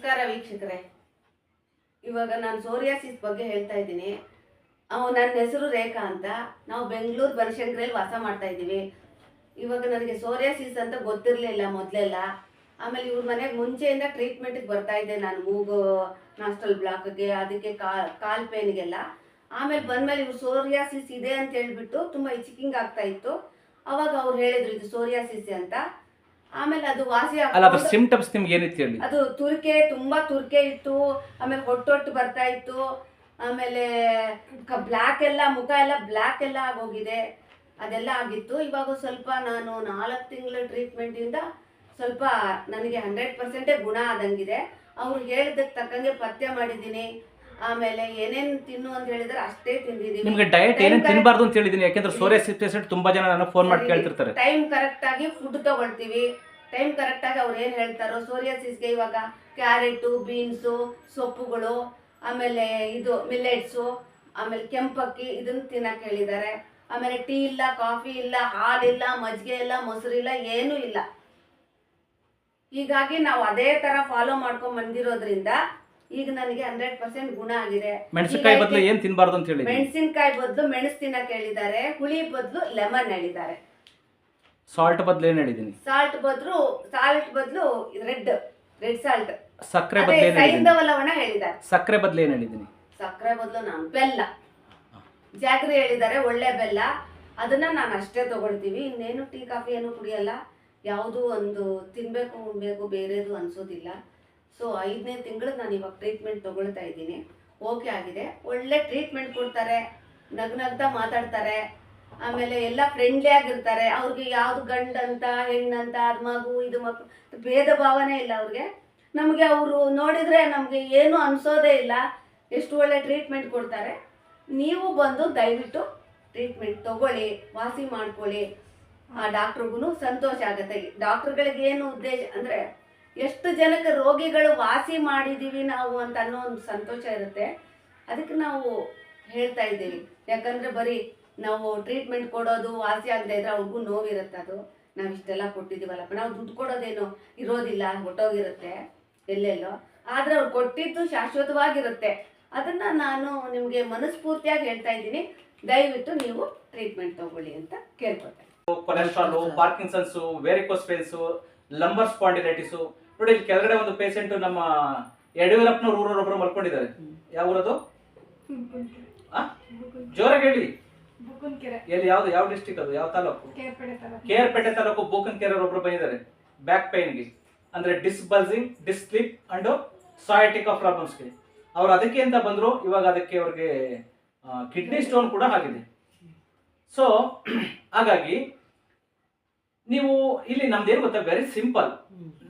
ನಮಸ್ಕಾರ ವೀಕ್ಷಕರೇ. ಇವಾಗ ನಾನು ಸೋರಿಯಾಸಿಸ್ ಬಗ್ಗೆ ಹೇಳ್ತಾ ಇದ್ದೀನಿ. ಅವು ನನ್ನ ಹೆಸರು ರೇಖಾ ಅಂತ. ನಾವು ಬೆಂಗಳೂರು ಬನಶಂಕರಲ್ಲಿ ವಾಸ ಮಾಡ್ತಾ ಇದ್ದೀವಿ. ಇವಾಗ ನನಗೆ ಸೋರಿಯಾಸಿಸ್ ಅಂತ ಗೊತ್ತಿರಲಿಲ್ಲ ಮೊದಲೆಲ್ಲ. ಆಮೇಲೆ ಇವ್ರ ಮನೆಗೆ ಮುಂಚೆಯಿಂದ ಟ್ರೀಟ್ಮೆಂಟಿಗೆ ಬರ್ತಾ ಇದ್ದೆ ನಾನು ಮೂಗು ನಾಸ್ಟಲ್ ಬ್ಲಾಕ್ಗೆ ಅದಕ್ಕೆ ಕಾಲ್ ಪೇನ್ಗೆಲ್ಲ ಆಮೇಲೆ ಬಂದಮೇಲೆ ಇವ್ರು ಸೋರಿಯಾಸಿಸ್ ಇದೆ ಅಂತ ಹೇಳ್ಬಿಟ್ಟು ತುಂಬ ಇಚಿಕಿಂಗ್ ಆಗ್ತಾ ಇತ್ತು. ಅವಾಗ ಅವ್ರು ಹೇಳಿದ್ರು ಇದು ಸೋರಿಯಾಸಿಸ್ ಅಂತ. ಆಮೇಲೆ ಅದು ವಾಸಿ ಅಲ್ಲ ಅದ್ರ ಸಿಂಪ್ಟಮ್ಸ್ ನಿಮ್ಗೆ ಏನಿತ್ತು ಹೇಳಿ? ಅದು ತುರ್ಕೆ ತುಂಬಾ ತುರ್ಕೆ ಇತ್ತು. ಆಮೇಲೆ ಹೊಟ್ಟೊಟ್ಟು ಬರ್ತಾ ಇತ್ತು. ಆಮೇಲೆ ಬ್ಲ್ಯಾಕ್ ಎಲ್ಲ ಮುಖ ಎಲ್ಲ ಬ್ಲ್ಯಾಕ್ ಎಲ್ಲ ಆಗೋಗಿದೆ. ಅದೆಲ್ಲ ಆಗಿತ್ತು. ಇವಾಗ ಸ್ವಲ್ಪ ನಾನು ನಾಲ್ಕು ತಿಂಗಳ ಟ್ರೀಟ್ಮೆಂಟಿಂದ ಸ್ವಲ್ಪ ನನಗೆ ಹಂಡ್ರೆಡ್ ಪರ್ಸೆಂಟೇ ಗುಣ ಆದಂಗಿದೆ. ಅವ್ರು ಹೇಳಿದಕ್ಕೆ ತಕ್ಕಂಗೆ ಪಥ್ಯ ಮಾಡಿದ್ದೀನಿ. ಆಮೇಲೆ ಏನೇನು ತಿನ್ನು ಅಂತ ಹೇಳಿದ್ರೆ ಅಷ್ಟೇ ತಿಂದಿದ್ದೀನಿ. ನಿಮ್ಗೆ ಡಯಟ್ ಏನೇನು ತಿನ್ನಬಾರ್ದು ಅಂತ ಹೇಳಿದೀನಿ ಯಾಕಂದ್ರೆ ಸೋರಿಯಾಸಿಸ್ ಪೇಷಂಟ್ ತುಂಬಾ ಜನ ನನಗೆ ಫೋನ್ ಮಾಡಿ ಕೇಳ್ತಿರ್ತಾರೆ. ಟೈಮ್ ಕರೆಕ್ಟ್ ಆಗಿ ಫುಡ್ ತಗೊಳ್ತೀವಿ. ಟೈಮ್ ಕರೆಕ್ಟ್ ಆಗಿ ಅವ್ರು ಏನ್ ಹೇಳ್ತಾರೋ ಸೋರಿಯಾಸಿಸ್ಗೆ ಇವಾಗ ಕ್ಯಾರೆಟು ಬೀನ್ಸು ಸೊಪ್ಪುಗಳು ಆಮೇಲೆ ಇದು ಮಿಲ್ಲೆಟ್ಸು ಆಮೇಲೆ ಕೆಂಪಕ್ಕಿ ಇದನ್ನ ತಿನ್ನಕ್ ಹೇಳಿದ್ದಾರೆ. ಆಮೇಲೆ ಟೀ ಇಲ್ಲ ಕಾಫಿ ಇಲ್ಲ ಹಾಲಿಲ್ಲ ಮಜ್ಜಿಗೆ ಇಲ್ಲ ಮೊಸರು ಇಲ್ಲ ಏನೂ ಇಲ್ಲ. ಹೀಗಾಗಿ ನಾವು ಅದೇ ತರ ಫಾಲೋ ಮಾಡ್ಕೊಂಡು ಬಂದಿರೋದ್ರಿಂದ ಈಗ ನನಗೆ ಹಂಡ್ರೆಡ್ ಪರ್ಸೆಂಟ್ ಗುಣ ಆಗಿದೆ. ಮೆಣಸಿನಕಾಯಿ ಬದಲು ಏನ್ ತಿನ್ಬಾರ್ದು ಅಂತ ಹೇಳಿ ಮೆಣಸಿನಕಾಯಿ ಬದಲು ಮೆಣಸು ತಿನ್ನಕ್ಕೆ ಹೇಳಿದ್ದಾರೆ ಹುಳಿ ಬದಲು ಲೆಮನ್ ಹೇಳಿದ್ದಾರೆ. ಸಾಲ್ಟ್ ಬದಲು ಏನ್ ಹೇಳಿದೀನಿ ಸಾಲ್ಟ್ ಬದಲು ಸಾಲ್ಟ್ ಬದಲು ರೆಡ್ ರೆಡ್ ಸಾಲ್ಟ್ ಸಕ್ಕರೆ ಬದಲು ಏನ್ ಹೇಳಿದೀನಿ ಸೈಂಧವ ಲವಣ ಹೇಳಿದ್ದಾರೆ. ಸಕ್ಕರೆ ಬದಲು ಏನ್ ಹೇಳಿದೀನಿ ಸಕ್ಕರೆ ಬದಲು ನಾನು ಬೆಲ್ಲ. ಜಾಗ್ರಿ ಹೇಳಿದ್ದಾರೆ ಒಳ್ಳೆ ಬೆಲ್ಲ. ಅದನ್ನ ನಾನು ಅಷ್ಟೇ ತಗೊಳ್ತೀವಿ. ಇನ್ನೇನು ಟೀ ಕಾಫಿ ಏನು ಕುಡಿಯಲ್ಲ. ಯಾವುದು ಒಂದು ತಿನ್ಬೇಕು ಉಣ್ಬೇಕು ಬೇರೆದು ಅನ್ಸೋದಿಲ್ಲ. ಸೊ ಐದನೇ ತಿಂಗಳು ನಾನು ಇವಾಗ ಟ್ರೀಟ್ಮೆಂಟ್ ತೊಗೊಳ್ತಾ ಇದ್ದೀನಿ. ಓಕೆ ಆಗಿದೆ. ಒಳ್ಳೆ ಟ್ರೀಟ್ಮೆಂಟ್ ಕೊಡ್ತಾರೆ. ನಗ್ ನಗ್ತಾ ಮಾತಾಡ್ತಾರೆ. ಆಮೇಲೆ ಎಲ್ಲ ಫ್ರೆಂಡ್ಲಿ ಆಗಿರ್ತಾರೆ. ಅವ್ರಿಗೆ ಯಾವ್ದು ಗಂಡಂತ, ಹೆಣ್ಣಂತ, ಅದು ಮಗು, ಇದು ಮಗು ಭೇದ ಭಾವನೆ ಇಲ್ಲ ಅವ್ರಿಗೆ. ನಮಗೆ ಅವರು ನೋಡಿದ್ರೆ ನಮಗೆ ಏನು ಅನ್ಸೋದೇ ಇಲ್ಲ. ಎಷ್ಟು ಒಳ್ಳೆ ಟ್ರೀಟ್ಮೆಂಟ್ ಕೊಡ್ತಾರೆ. ನೀವು ಬಂದು ದಯವಿಟ್ಟು ಟ್ರೀಟ್ಮೆಂಟ್ ತಗೊಳ್ಳಿ, ವಾಸಿ ಮಾಡ್ಕೊಳ್ಳಿ. ಆ ಡಾಕ್ಟ್ರಿಗೂ ಸಂತೋಷ ಆಗುತ್ತೆ. ಡಾಕ್ಟ್ರುಗಳಿಗೆ ಏನು ಉದ್ದೇಶ ಅಂದರೆ ಎಷ್ಟು ಜನಕ್ಕೆ ರೋಗಿಗಳು ವಾಸಿ ಮಾಡಿದ್ದೀವಿ ನಾವು ಅಂತ ಅನ್ನೋ ಒಂದು ಸಂತೋಷ ಇರುತ್ತೆ. ಅದಕ್ಕೆ ನಾವು ಹೇಳ್ತಾ ಇದ್ದೀವಿ. ಯಾಕಂದರೆ ಬರೀ ನಾವು ಟ್ರೀಟ್ಮೆಂಟ್ ಕೊಡೋದು ವಾಸಿ ಆಗದೆ ಇದ್ರೆ ಅವ್ರಿಗೂ ನೋವಿರುತ್ತೆ ಅದು. ನಾವು ಇಷ್ಟೆಲ್ಲ ಕೊಟ್ಟಿದ್ದೀವಲ್ಲಪ್ಪ ನಾವು ದುಡ್ಡು ಕೊಡೋದೇನು ಇರೋದಿಲ್ಲ, ಹೊಟ್ಟೋಗಿರುತ್ತೆ, ಎಲ್ಲೆಲ್ಲೋ. ಆದರೆ ಅವ್ರು ಕೊಟ್ಟಿದ್ದು ಶಾಶ್ವತವಾಗಿರುತ್ತೆ. ಅದನ್ನು ನಾನು ನಿಮಗೆ ಮನಸ್ಫೂರ್ತಿಯಾಗಿ ಹೇಳ್ತಾ ಇದ್ದೀನಿ. ದಯವಿಟ್ಟು ನೀವು ಟ್ರೀಟ್ಮೆಂಟ್ ತಗೊಳ್ಳಿ ಅಂತ ಕೇಳ್ಕೊತೇನೆ cholesterol Parkinson's varicose lumbar spondylitis ನೋಡಿ ಇಲ್ಲಿ ಕೆಳಗಡೆ ಒಂದು ಪೇಷಂಟ್ ನಮ್ಮ ಯಡಿಯೂರಪ್ಪನವ್ರ ಊರೊಬ್ಬರು ಮಲ್ಕೊಂಡಿದ್ದಾರೆ. ಯಾವ ಊರದು? ಜೋರಾಗಿ ಹೇಳಿ. ಎಲ್ಲಿ ಯಾವ್ದು ಯಾವ ಡಿಸ್ಟಿಕ್ ಅದು ಯಾವ ತಾಲೂಕು? ಕೇರ್ಪೇಟೆ ತಾಲೂಕು. ಬೂಕನ್ ಕೇರ್ ಒಬ್ರು ಬಂದಿದ್ದಾರೆ. ಬ್ಯಾಕ್ ಪೈನ್ಗೆ ಅಂದ್ರೆ disc bulging disc slip and ಸಾಯಟಿಕಾ ಪ್ರಾಬ್ಲಮ್ಸ್ಗೆ ಅವ್ರು ಅದಕ್ಕೆ ಅಂತ ಬಂದ್ರು ಇವಾಗ ಅದಕ್ಕೆ ಅವ್ರಿಗೆ ಕಿಡ್ನಿ ಸ್ಟೋನ್ ಕೂಡ ಆಗಿದೆ ಸೊ ಹಾಗಾಗಿ ನೀವು ಇಲ್ಲಿ ನಮ್ದೇನು ಗೊತ್ತಾ? ವೆರಿ ಸಿಂಪಲ್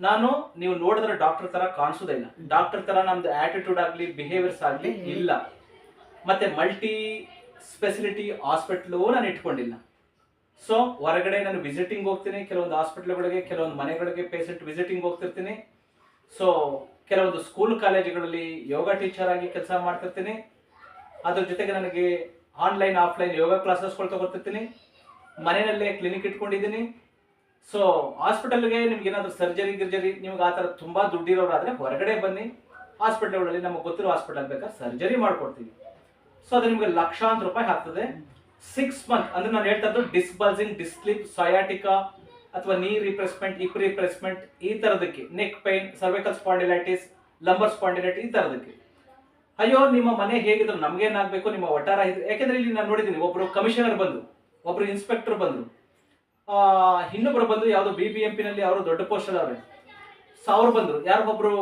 ನಾನು ನೀವು ನೋಡಿದ್ರೆ ಡಾಕ್ಟರ್ ತರ ಕಾಣಿಸೋದೇ ಇಲ್ಲ. ಡಾಕ್ಟರ್ ತರ ನಮ್ದು ಆಟಿಟ್ಯೂಡ್ ಆಗಲಿ ಬಿಹೇವಿಯರ್ಸ್ ಆಗಲಿ ಇಲ್ಲ. ಮತ್ತೆ ಮಲ್ಟಿ ಸ್ಪೆಸಿಲಿಟಿ ಹಾಸ್ಪಿಟ್ಲು ನಾನು ಇಟ್ಕೊಂಡಿಲ್ಲ. ಸೊ ಹೊರಗಡೆ ನಾನು ವಿಸಿಟಿಂಗ್ ಹೋಗ್ತೀನಿ ಕೆಲವೊಂದು ಹಾಸ್ಪಿಟ್ಲ್ಗಳಿಗೆ ಕೆಲವೊಂದು ಮನೆಗಳಿಗೆ ಪೇಷಂಟ್ ವಿಸಿಟಿಂಗ್ ಹೋಗ್ತಿರ್ತೀನಿ. ಸೊ ಕೆಲವೊಂದು ಸ್ಕೂಲ್ ಕಾಲೇಜುಗಳಲ್ಲಿ ಯೋಗ ಟೀಚರ್ ಆಗಿ ಕೆಲಸ ಮಾಡ್ತಿರ್ತೀನಿ. ಅದ್ರ ಜೊತೆಗೆ ನನಗೆ ಆನ್ಲೈನ್ ಆಫ್ಲೈನ್ ಯೋಗ ಕ್ಲಾಸಸ್ಗಳು ತಗೊತಿರ್ತೀನಿ. ಮನೆಯಲ್ಲೇ ಕ್ಲಿನಿಕ್ ಇಟ್ಕೊಂಡಿದ್ದೀನಿ. ಸೊ ಹಾಸ್ಪಿಟಲ್ಗೆ ನಿಮ್ಗೆ ಏನಾದರೂ ಸರ್ಜರಿ ಗಿರ್ಜರಿ ನಿಮ್ಗೆ ಆ ಥರ ತುಂಬ ದುಡ್ಡಿರೋರಾದರೆ ಹೊರಗಡೆ ಬನ್ನಿ. ಹಾಸ್ಪಿಟಲ್ಗಳಲ್ಲಿ ನಮಗೆ ಗೊತ್ತಿರೋ ಹಾಸ್ಪಿಟಲ್ ಬೇಕಾದ್ರೆ ಸರ್ಜರಿ ಮಾಡ್ಕೊಡ್ತೀವಿ. ಸೊ ಅದು ನಿಮಗೆ ಲಕ್ಷಾಂತರ ರೂಪಾಯಿ ಆಗ್ತದೆ. ಸಿಕ್ಸ್ ಮಂತ್ ಅಂದ್ರೆ ನಾನು ಹೇಳ್ತಾ ಇದ್ದು ಡಿಸ್ಬಲ್ಸಿಂಗ್ ಡಿಸ್ಲಿಪ್ ಸಯಾಟಿಕಾ ಅಥವಾ ನೀ ರಿಪ್ರೆಸ್ಮೆಂಟ್ ಇಪ್ ರಿಪ್ರೆಸ್ಮೆಂಟ್ ಈ ಥರದಕ್ಕೆ. Neck pain cervical spondylitis lumbar spondylitis ಈ ಥರದಕ್ಕೆ. ಅಯ್ಯೋ ನಿಮ್ಮ ಮನೆ ಹೇಗಿದ್ರು ನಮ್ಗೇನಾಗಬೇಕು ನಿಮ್ಮ ಒಟ್ಟಾರ ಇದ್ರೆ. ಯಾಕೆಂದ್ರೆ ಇಲ್ಲಿ ನಾನು ನೋಡಿದ್ದೀನಿ ಒಬ್ಬರು ಕಮಿಷನರ್ ಬಂದು ಒಬ್ಬರು ಇನ್ಸ್ಪೆಕ್ಟರ್ ಬಂದು ಆ, ಇನ್ನೊಬ್ರು ಬಂದು ಯಾವುದೋ ಬಿ ಬಿ ಎಂ ಪಿನಲ್ಲಿ ಅವರು ದೊಡ್ಡ ಪೋಸ್ಟ್ ಅವ್ರೆ. ಸೊ ಅವ್ರು ಬಂದರು ಯಾರಿಗೊಬ್ರು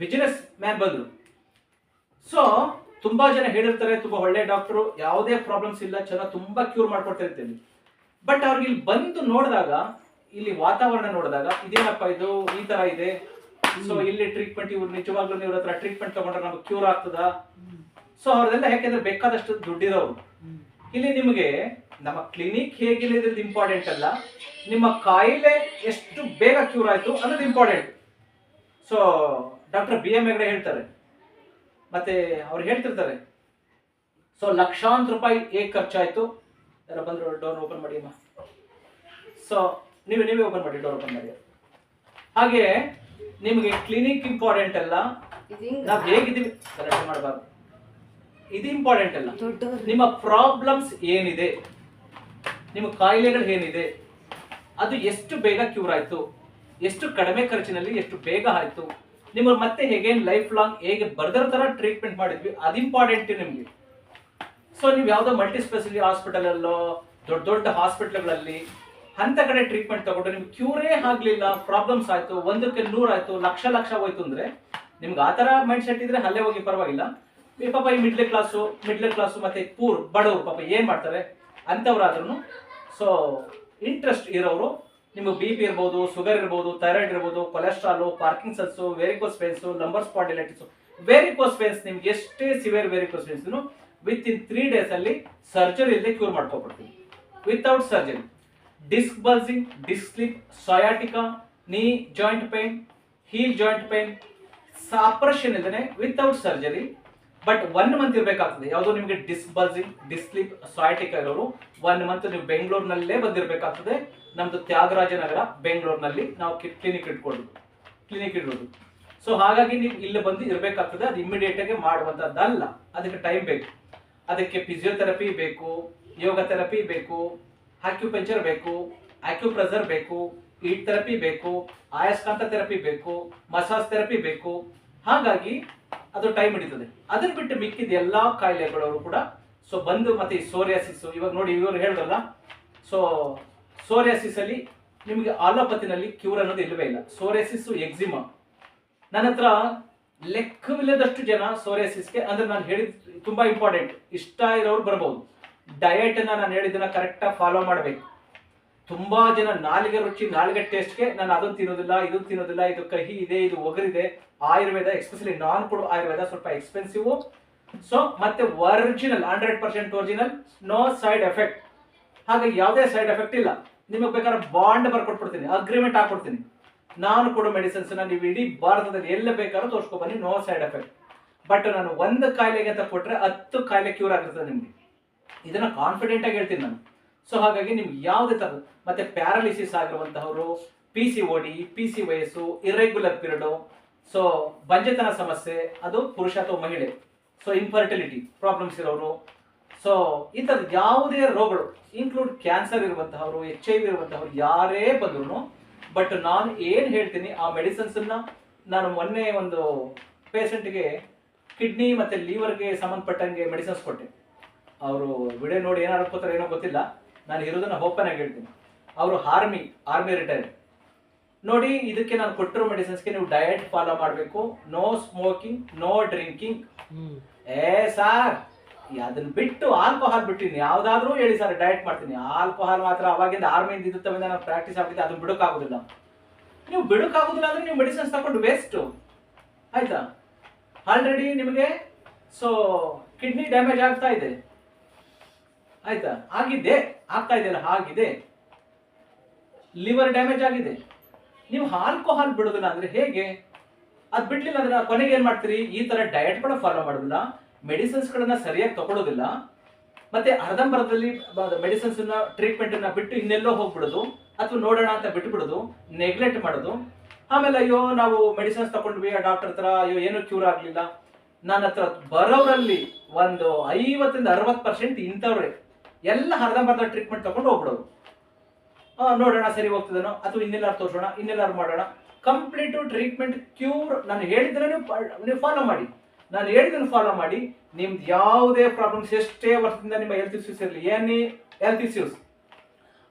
ಬಿಸ್ನೆಸ್ ಮ್ಯಾನ್ ಬಂದರು. ಸೊ ತುಂಬಾ ಜನ ಹೇಳಿರ್ತಾರೆ ತುಂಬಾ ಒಳ್ಳೆ ಡಾಕ್ಟ್ರು ಯಾವುದೇ ಪ್ರಾಬ್ಲಮ್ಸ್ ಇಲ್ಲ ಚೆನ್ನಾಗಿ ತುಂಬಾ ಕ್ಯೂರ್ ಮಾಡ್ಕೊಡ್ತಾ ಇರ್ತೀನಿ ಬಟ್ ಅವ್ರಿಗೆ ಇಲ್ಲಿ ಬಂದು ನೋಡಿದಾಗ ಇಲ್ಲಿ ವಾತಾವರಣ ನೋಡಿದಾಗ ಇದೇನಪ್ಪ ಇದು ಈ ತರ ಇದೆ. ಸೊ ಇಲ್ಲಿ ಟ್ರೀಟ್ಮೆಂಟ್ ಇವ್ರು ನಿಜವಾಗ್ಲೂ ಇವ್ರ ಹತ್ರ ಟ್ರೀಟ್ಮೆಂಟ್ ತಗೊಂಡ್ರೆ ನಮ್ಗೆ ಕ್ಯೂರ್ ಆಗ್ತದ. ಸೊ ಅವ್ರದೆಲ್ಲ ಯಾಕೆಂದ್ರೆ ಬೇಕಾದಷ್ಟು ದುಡ್ಡಿರೋರು. ಇಲ್ಲಿ ನಿಮಗೆ ನಮ್ಮ ಕ್ಲಿನಿಕ್ ಹೇಗಿದೆ ಇದ್ರದ್ದು ಇಂಪಾರ್ಟೆಂಟ್ ಅಲ್ಲ. ನಿಮ್ಮ ಕಾಯಿಲೆ ಎಷ್ಟು ಬೇಗ ಕ್ಯೂರ್ ಆಯ್ತು ಅನ್ನೋದು important so doctor B M Hegde ಹೇಳ್ತಾರೆ. ಮತ್ತೆ ಅವ್ರು ಹೇಳ್ತಿರ್ತಾರೆ. ಸೊ ಲಕ್ಷಾಂತರ ರೂಪಾಯಿ ಹೇಗೆ ಖರ್ಚಾಯಿತು? ಯಾರ ಬಂದ್ರೆ ಡೋರ್ ಓಪನ್ ಮಾಡಿ ಅಮ್ಮ ಸೊ ನೀವು ನೀವೇ ಓಪನ್ ಮಾಡಿ ಡೋರ್ ಓಪನ್ ಮಾಡಿ. ಹಾಗೆ ನಿಮಗೆ ಕ್ಲಿನಿಕ್ ಇಂಪಾರ್ಟೆಂಟ್ ಅಲ್ಲ. ನಾವು ಹಿಂಗ ನಾವ್ ಹೇಗಿದ್ದೀವಿ? ಗಲಾಟೆ ಮಾಡಬಾರ್ದು. ಇದು ಇಂಪಾರ್ಟೆಂಟ್ ಅಲ್ಲ. ನಿಮ್ಮ ಪ್ರಾಬ್ಲಮ್ಸ್ ಏನಿದೆ? ನಿಮ್ಮ ಕಾಯಿಲೆಗಳು ಏನಿದೆ ಅದು ಎಷ್ಟು ಬೇಗ ಕ್ಯೂರ್ ಆಯ್ತು, ಎಷ್ಟು ಕಡಿಮೆ ಖರ್ಚಿನಲ್ಲಿ ಎಷ್ಟು ಬೇಗ ಆಯ್ತು, ನಿಮ್ಮ ಮತ್ತೆ ಹೇಗೆ ಲೈಫ್ ಲಾಂಗ್ ಹೇಗೆ ಬರ್ದರ ತರ ಟ್ರೀಟ್ಮೆಂಟ್ ಮಾಡಿದ್ವಿ, ಅದು ಇಂಪಾರ್ಟೆಂಟ್ ನಿಮಗೆ. ಸೊ ನೀವು ಯಾವುದೋ ಮಲ್ಟಿ ಸ್ಪೆಷಾಲಿಟಿ ಹಾಸ್ಪಿಟಲಲ್ಲೋ ದೊಡ್ಡ ದೊಡ್ಡ ಹಾಸ್ಪಿಟಲ್ಗಳಲ್ಲಿ ಅಂತ ಕಡೆ ಟ್ರೀಟ್ಮೆಂಟ್ ತಗೊಂಡು ನಿಮ್ಗೆ ಕ್ಯೂರೇ ಆಗಲಿಲ್ಲ ಪ್ರಾಬ್ಲಮ್ಸ್ ಆಯ್ತು, ಒಂದಕ್ಕೆ ನೂರು ಆಯ್ತು, ಲಕ್ಷ ಲಕ್ಷ ಹೋಯ್ತು ಅಂದ್ರೆ ನಿಮ್ಗೆ ಆ ಥರ ಮೈಂಡ್ ಸೆಟ್ ಇದ್ರೆ ಅಲ್ಲೇ ಹೋಗಿ ಪರವಾಗಿಲ್ಲ. ಈ ಪಾಪ ಈ ಮಿಡ್ಲ್ ಕ್ಲಾಸು ಮಿಡ್ಲ್ ಕ್ಲಾಸು ಮತ್ತೆ ಪೂರ್ ಬಡವರು ಪಾಪ ಏನು ಮಾಡ್ತಾರೆ? ಅಂಥವ್ರಾದ್ರೂ ಸೊ ಇಂಟ್ರೆಸ್ಟ್ ಇರೋರು ನಿಮಗೆ ಬಿ ಪಿ ಇರ್ಬೋದು ಶುಗರ್ ಇರ್ಬೋದು ಥೈರಾಯ್ಡ್ ಇರ್ಬೋದು cholesterol Parkinson's varicose pains lumbar spondylitis varicose pains ನಿಮ್ಗೆ ಎಷ್ಟೇ severe varicose pains within three days ಅಲ್ಲಿ ಸರ್ಜರಿ ಇಲ್ಲದೆ cure ಮಾಡ್ಕೊಬಿಡ್ತೀವಿ. Without surgery disc bulging disc slip sciatica knee joint pain heel joint pain operation ಇಲ್ಲದೆ without surgery but one month ಇರಬೇಕಾಗ್ತದೆ. ಯಾವುದೋ ನಿಮಗೆ disc bulging disc slip slip ಇರೋರು one month ನೀವು ಬೆಂಗಳೂರಿನಲ್ಲೇ ಬಂದಿರಬೇಕಾಗ್ತದೆ. ನಮ್ದು ತ್ಯಾಗರಾಜನಗರ ಬೆಂಗಳೂರಿನಲ್ಲಿ ನಾವು ಕ್ಲಿನಿಕ್ ಇಟ್ಕೊಳ್ಳೋದು ಕ್ಲಿನಿಕ್ ಇಡೋದು. ಸೊ ಹಾಗಾಗಿ ನೀವು ಇಲ್ಲಿ ಬಂದು ಇರಬೇಕಾಗ್ತದೆ. ಅದು ಇಮಿಡಿಯೇಟ್ ಆಗಿ ಮಾಡುವಂಥದ್ದಲ್ಲ. ಅದಕ್ಕೆ ಟೈಮ್ ಬೇಕು. ಅದಕ್ಕೆ ಫಿಸಿಯೋಥೆರಪಿ ಬೇಕು, ಯೋಗ ಥೆರಪಿ ಬೇಕು ಆಕ್ಯುಪಂಚರ್ ಬೇಕು ಆಕ್ಯುಪ್ರೆಸರ್ ಬೇಕು ಈಟ್ ಥೆರಪಿ ಬೇಕು ಆಯಸ್ಕಾಂತ ಥೆರಪಿ ಬೇಕು ಮಸಾಜ್ ಥೆರಪಿ ಬೇಕು. ಹಾಗಾಗಿ ಅದು ಟೈಮ್ ಹಿಡಿತದೆ. ಅದನ್ನ ಬಿಟ್ಟು ಮಿಕ್ಕಿದ ಎಲ್ಲಾ ಕಾಯಿಲೆಗಳವರು ಕೂಡ ಸೊ ಬಂದು ಮತ್ತೆ ಈ ಸೋರಿಯಾಸಿಸ್ ಇವಾಗ ನೋಡಿ, ಇವರು ಹೇಳಿದ್ರಲ್ಲ ಸೊ ಸೋರಿಯಾಸಿಸ್ ಅಲ್ಲಿ ನಿಮಗೆ ಆಲೋಪತಿನಲ್ಲಿ ಕ್ಯೂರ್ ಅನ್ನೋದು ಇಲ್ಲವೇ ಇಲ್ಲ. ಸೋರಿಯಾಸಿಸ್ ಎಕ್ಸಿಮಾ ನನ್ನ ಹತ್ರ ಲೆಕ್ಕವಿಲ್ಲದಷ್ಟು ಜನ ಸೋರಿಯಾಸಿಸ್ಗೆ ಅಂದ್ರೆ ನಾನು ಹೇಳಿದ ತುಂಬಾ ಇಂಪಾರ್ಟೆಂಟ್ ಇಷ್ಟ ಇರೋರು ಬರ್ಬೋದು. ಡಯಟ್ ಅನ್ನ ನಾನು ಹೇಳಿದ್ದನ್ನ ಕರೆಕ್ಟಾಗಿ ಫಾಲೋ ಮಾಡಬೇಕು. ತುಂಬಾ ಜನ ನಾಲಿಗೆ ರುಚಿ, ನಾಲಿಗೆ ಟೇಸ್ಟ್ಗೆ ನಾನು ಅದನ್ನು ತಿನ್ನೋದಿಲ್ಲ, ಇದನ್ನು ತಿನ್ನೋದಿಲ್ಲ, ಇದು ಕಹಿ ಇದೆ, ಇದು ಒಗರಿದೆ ಆಯುರ್ವೇದ ಎಸ್ಪೆಷಲಿ ನಾನ್ ಕೊಡೋ ಆಯುರ್ವೇದ ಸ್ವಲ್ಪ ಎಕ್ಸ್ಪೆನ್ಸಿವ್ ಸೊ ಮತ್ತೆ original hundred percent original no side effect ಹಾಗೆ ಯಾವುದೇ ಸೈಡ್ ಎಫೆಕ್ಟ್ ಇಲ್ಲ. ನಿಮಗೆ ಬೇಕಾದ್ರೆ ಬಾಂಡ್ ಬರ್ಕೊಟ್ಬಿಡ್ತೀನಿ ಅಗ್ರಿಮೆಂಟ್ ಹಾಕೊಡ್ತೀನಿ ನಾನು ಕೊಡೋ ಮೆಡಿಸಿನ್ಸ್ ನೀವು ಇಡೀ ಭಾರತದಲ್ಲಿ ಎಲ್ಲ ಬೇಕಾದ್ರೂ ತೋರಿಸ್ಕೊ ಬನ್ನಿ ನೋ ಸೈಡ್ ಎಫೆಕ್ಟ್ ಬಟ್ ನಾನು ಒಂದು ಕಾಯಿಲೆಗೆ ಅಂತ ಕೊಟ್ಟರೆ ಹತ್ತು ಕಾಯಿಲೆ ಕ್ಯೂರ್ ಆಗಿರ್ತದೆ ನಿಮಗೆ. ಇದನ್ನು ಕಾನ್ಫಿಡೆಂಟ್ ಆಗಿ ಹೇಳ್ತೀನಿ ನಾನು. ಸೊ ಹಾಗಾಗಿ ನಿಮ್ಗೆ ಯಾವುದೇ ತರ, ಮತ್ತೆ paralysis ಆಗಿರುವಂತಹವರು P C OD P C ವಯಸ್ಸು ಇರೆಗ್ಯುಲರ್ ಪೀರಿಯಡ್ ಸೊ ಬಂಜೆತನ ಸಮಸ್ಯೆ, ಅದು ಪುರುಷ ಅಥವಾ ಮಹಿಳೆ. ಸೊ ಇನ್ಫರ್ಟಿಲಿಟಿ ಪ್ರಾಬ್ಲಮ್ಸ್ ಇರೋರು. ಸೊ ಈ ಯಾವುದೇ ರೋಗಗಳು ಇನ್ಕ್ಲೂಡ್ ಕ್ಯಾನ್ಸರ್ ಇರುವಂತಹವರು ಎಚ್ ಐ ವಿ ಇರುವಂತಹವ್ರು, ಯಾರೇ ಬಂದ್ರು ಬಟ್ ನಾನು ಏನು ಹೇಳ್ತೀನಿ, ಆ ಮೆಡಿಸನ್ಸನ್ನು ನಾನು ಮೊನ್ನೆ ಒಂದು ಪೇಷಂಟ್ಗೆ ಕಿಡ್ನಿ ಮತ್ತೆ ಲಿವರ್ಗೆ ಸಂಬಂಧಪಟ್ಟಂಗೆ ಮೆಡಿಸಿನ್ಸ್ ಕೊಟ್ಟೆ. ಅವರು ವಿಡಿಯೋ ನೋಡಿ ಏನಾರು ಏನೋ ಗೊತ್ತಿಲ್ಲ. ನಾನು ಇರೋದನ್ನ ಓಪನ್ ಆಗಿ ಹೇಳ್ತೀನಿ. ಅವರು ಆರ್ಮಿ ಆರ್ಮಿ ರಿಟೈರ್ ನೋಡಿ ಇದಕ್ಕೆ ನಾನು ಕೊಟ್ಟಿರೋ ಮೆಡಿಸಿನ್ಸ್ಗೆ ನೀವು ಡಯಟ್ ಫಾಲೋ ಮಾಡಬೇಕು. ನೋ ಸ್ಮೋಕಿಂಗ್ ನೋ ಡ್ರಿಂಕಿಂಗ್ ಏ ಸಾರ್ ಅದನ್ನ ಬಿಟ್ಟು ಆಲ್ಕೋಹಾಲ್ ಬಿಟ್ಟಿನಿ ಯಾವ್ದಾದ್ರೂ ಹೇಳಿ ಸರ್ ಡಯಟ್ ಮಾಡ್ತೀನಿ. ಆಲ್ಕೋಹಾಲ್ ಮಾತ್ರ ಅವಾಗಿಂದ ಆರ್ಮಿಯಿಂದ ಇದ್ದ ನಾನು ಪ್ರಾಕ್ಟೀಸ್ ಆಗ್ತಿದ್ದೆ ಅದನ್ನ ಬಿಡೋಕ್ಕಾಗೋದಿಲ್ಲ. ನೀವು ಬಿಡೋಕ್ಕಾಗೋದಿಲ್ಲ ಅಂದ್ರೆ ನೀವು ಮೆಡಿಸಿನ್ಸ್ ತಗೊಂಡು ವೇಸ್ಟ್ ಆಯ್ತಾ? ಆಲ್ರೆಡಿ ನಿಮಗೆ ಸೊ ಕಿಡ್ನಿ ಡ್ಯಾಮೇಜ್ ಆಗ್ತಾ ಇದೆ. ಆಯ್ತಾ? ಆಗಿದೆ ಆಗ್ತಾ ಇದೆಯಲ್ಲ ಆಗಿದೆ. ಲಿವರ್ ಡ್ಯಾಮೇಜ್ ಆಗಿದೆ. ನೀವು ಆಲ್ಕೋಹಾಲ್ ಬಿಡೋದಿಲ್ಲ ಅಂದ್ರೆ ಹೇಗೆ? ಅದ್ ಬಿಡ್ಲಿಲ್ಲ ಅಂದ್ರೆ ಕೊನೆಗೆ ಏನ್ ಮಾಡ್ತೀರಿ? ಈ ತರ ಡಯಟ್ ಕೂಡ ಫಾಲೋ ಮಾಡೋದಿಲ್ಲ ಮೆಡಿಸಿನ್ಸ್ ಗಳನ್ನ ಸರಿಯಾಗಿ ತಗೊಳ್ಳೋದಿಲ್ಲ ಮತ್ತೆ ಅರ್ಧಂಬರ್ಧದಲ್ಲಿ ಮೆಡಿಸಿನ್ಸ್ ಟ್ರೀಟ್ಮೆಂಟ್ ಅನ್ನ ಬಿಟ್ಟು ಇನ್ನೆಲ್ಲೋ ಹೋಗ್ಬಿಡೋದು ಅಥವಾ ನೋಡೋಣ ಅಂತ ಬಿಟ್ಟು ಬಿಡೋದು ನೆಗ್ಲೆಕ್ಟ್ ಮಾಡೋದು. ಆಮೇಲೆ ಅಯ್ಯೋ ನಾವು ಮೆಡಿಸಿನ್ಸ್ ತಗೊಂಡ್ವಿ ಆ ಡಾಕ್ಟರ್ ಹತ್ರ ಅಯ್ಯೋ ಏನೂ ಕ್ಯೂರ್ ಆಗ್ಲಿಲ್ಲ. ನನ್ನ ಹತ್ರ ಬರೋರಲ್ಲಿ ಒಂದು ಐವತ್ತರಿಂದ ಅರವತ್ತು ಪರ್ಸೆಂಟ್ ಇಂಥವ್ರೆ. ಎಲ್ಲ ಅರ್ಧಂಬರ್ಧ ಟ್ರೀಟ್ಮೆಂಟ್ ತಗೊಂಡು ಹೋಗ್ಬಿಡೋರು ಆ, ನೋಡೋಣ, ಸರಿ ಹೋಗ್ತದೇನೋ? ಅಥವಾ ಇನ್ನೆಲ್ಲಾರು ತೋರಿಸೋಣ, ಇನ್ನೆಲ್ಲಾರು ಮಾಡೋಣ? ಕಂಪ್ಲೀಟು ಟ್ರೀಟ್ಮೆಂಟ್ ಕ್ಯೂರ್ ನಾನು ಹೇಳಿದ್ರೆ ನೀವು ಫಾಲೋ ಮಾಡಿ. ನಾನು ಹೇಳಿದ್ದನ್ನು ಫಾಲೋ ಮಾಡಿ. ನಿಮ್ದು ಯಾವುದೇ ಪ್ರಾಬ್ಲಮ್ಸ್ ಎಷ್ಟೇ ವರ್ಷದಿಂದ ನಿಮ್ಮ ಹೆಲ್ತ್ ಇಶ್ಯೂಸ್ ಇರಲಿ, ಏನೇ ಹೆಲ್ತ್ ಇಶ್ಯೂಸ್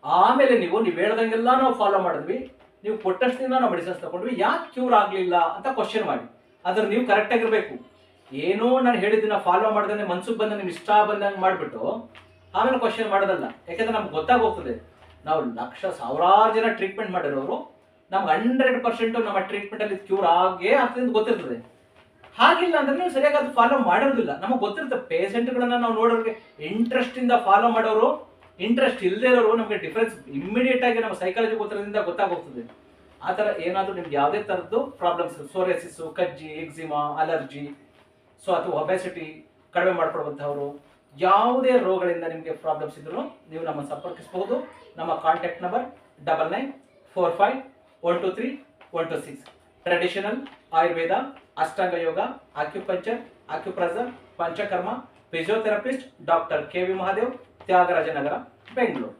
ಆಮೇಲೆ ನೀವು ನೀವು ಹೇಳ್ದಂಗೆಲ್ಲ ನಾವು ಫಾಲೋ ಮಾಡಿದ್ವಿ. ನೀವು ಕೊಟ್ಟಷ್ಟಿಂದ ನಾವು ಮೆಡಿಸಿನ್ಸ್ ತಗೊಂಡ್ವಿ. ಯಾಕೆ ಕ್ಯೂರ್ ಆಗಲಿಲ್ಲ ಅಂತ ಕ್ವಶನ್ ಮಾಡಿ. ಅದ್ರ ನೀವು ಕರೆಕ್ಟ್ ಆಗಿರ್ಬೇಕು. ಏನೋ ನಾನು ಹೇಳಿದ್ದನ್ನ ಫಾಲೋ ಮಾಡ್ದೇ, ಮನ್ಸಿಗೆ ಬಂದ ನಿಮ್ಮ ಇಷ್ಟ ಬಂದಂಗೆ ಮಾಡಿಬಿಟ್ಟು, ಆಮೇಲೆ ಕ್ವಶನ್ ಮಾಡೋದಲ್ಲ. ಯಾಕೆಂದ್ರೆ ನಮ್ಗೆ ಗೊತ್ತಾಗೋಗ್ತದೆ ನಾವು ಲಕ್ಷ ಸಾವಿರಾರು ಜನ ಟ್ರೀಟ್ಮೆಂಟ್ ಮಾಡಿರೋರು, ನಮ್ಗೆ ಹಂಡ್ರೆಡ್ ಪರ್ಸೆಂಟು ನಮ್ಮ ಟ್ರೀಟ್ಮೆಂಟ್ ಅಲ್ಲಿ ಕ್ಯೂರ್ ಆಗೇ ಆಗ್ತದೆ ಅಂತ ಗೊತ್ತಿರ್ತದೆ. ಹಾಗಿಲ್ಲ ಅಂದ್ರೆ ನೀವು ಸರಿಯಾಗಿ ಅದು ಫಾಲೋ ಮಾಡಿರೋದಿಲ್ಲ. ನಮಗೆ ಗೊತ್ತಿರುತ್ತೆ ಪೇಷೆಂಟ್ಗಳನ್ನು ನಾವು ನೋಡೋರಿಗೆ ಇಂಟ್ರೆಸ್ಟಿಂದ ಫಾಲೋ ಮಾಡೋರು ಇಂಟ್ರೆಸ್ಟ್ ಇಲ್ಲದೆ ಇರೋರು ನಮಗೆ ಡಿಫ್ರೆನ್ಸ್ ಇಮಿಡಿಯೇಟ್ ಆಗಿ ನಮ್ಮ ಸೈಕಾಲಜಿ ಗೊತ್ತಿರೋದ್ರಿಂದ ಗೊತ್ತಾಗೋಗ್ತದೆ. ಆ ಥರ ಏನಾದರೂ ನಿಮ್ಗೆ ಯಾವುದೇ ಥರದ್ದು ಪ್ರಾಬ್ಲಮ್ಸ್ ಸೋರಿಯಸಿಸ್ಸು ಕಜ್ಜಿ ಎಕ್ಸಿಮಾ ಅಲರ್ಜಿ ಸೊ ಅಥವಾ ಒಬೆಸಿಟಿ ಕಡಿಮೆ ಮಾಡ್ಕೊಡುವಂಥವ್ರು ಯಾವುದೇ ರೋಗಗಳಿಂದ ನಿಮಗೆ ಪ್ರಾಬ್ಲಮ್ಸ್ ಇದ್ರೂ ನೀವು ನಮ್ಮನ್ನು ಸಂಪರ್ಕಿಸಬಹುದು. ನಮ್ಮ contact number double nine four five one two three one two six traditional Ayurveda Ashtanga yoga acupuncture acupressure Panchakarma physiotherapist doctor K V Mahadev Tyagarajanagar Bengaluru